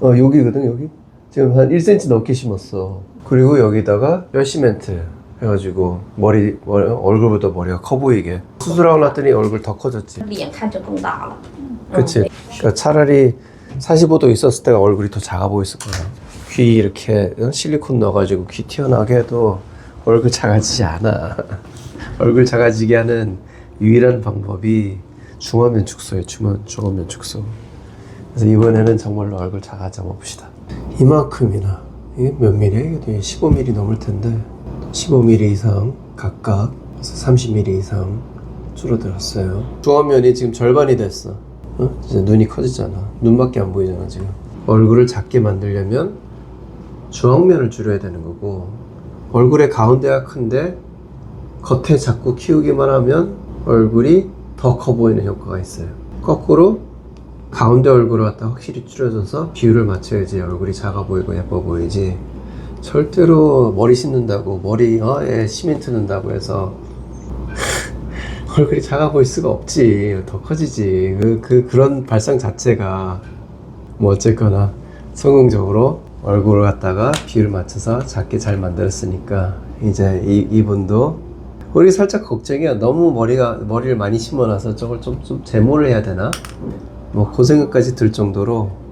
어 여기거든 여기 지금 한 1cm 넘게 심었어 그리고 여기다가 뼈시멘트 해가지고 머리, 머리 얼굴보다 머리가 커 보이게 수술하고 났더니 얼굴 더 커졌지 脸看着更大了。 그치 그러니까 차라리 45도 있었을 때가 얼굴이 더 작아 보였을 거야 귀 이렇게 어? 실리콘 넣어가지고 귀 튀어나오게 해도 얼굴 작아지지 않아 얼굴 작아지게 하는 유일한 방법이 중화면 축소예요 중화, 중화면 축소 그래서 이번에는 정말로 얼굴 작아져 봅시다. 이만큼이나 이게 몇? 이게 15mm 넘을 텐데. 15mm 이상 각각 그래서 30mm 이상 줄어들었어요. 중화면이 지금 절반이 됐어. 어? 이제 눈이 커지잖아. 눈밖에 안 보이잖아 지금. 얼굴을 작게 만들려면 중앙면을 줄여야 되는 거고 얼굴의 가운데가 큰데 겉에 자꾸 키우기만 하면 얼굴이 더 커 보이는 효과가 있어요. 거꾸로 가운데 얼굴을 갖다 확실히 줄여줘서 비율을 맞춰야지 얼굴이 작아 보이고 예뻐 보이지. 절대로 머리 씻는다고 머리에 시멘트 넣는다고 해서 얼굴이 작아 보일 수가 없지. 더 커지지. 그, 그 그런 발상 자체가 뭐 어쨌거나 성공적으로 얼굴을 갖다가 비율 맞춰서 작게 잘 만들었으니까 이제 이, 이분도 우리 살짝 걱정이야. 너무 머리가 머리를 많이 심어놔서 저걸 좀 좀 제모를 해야 되나 뭐 그 생각까지 들 정도로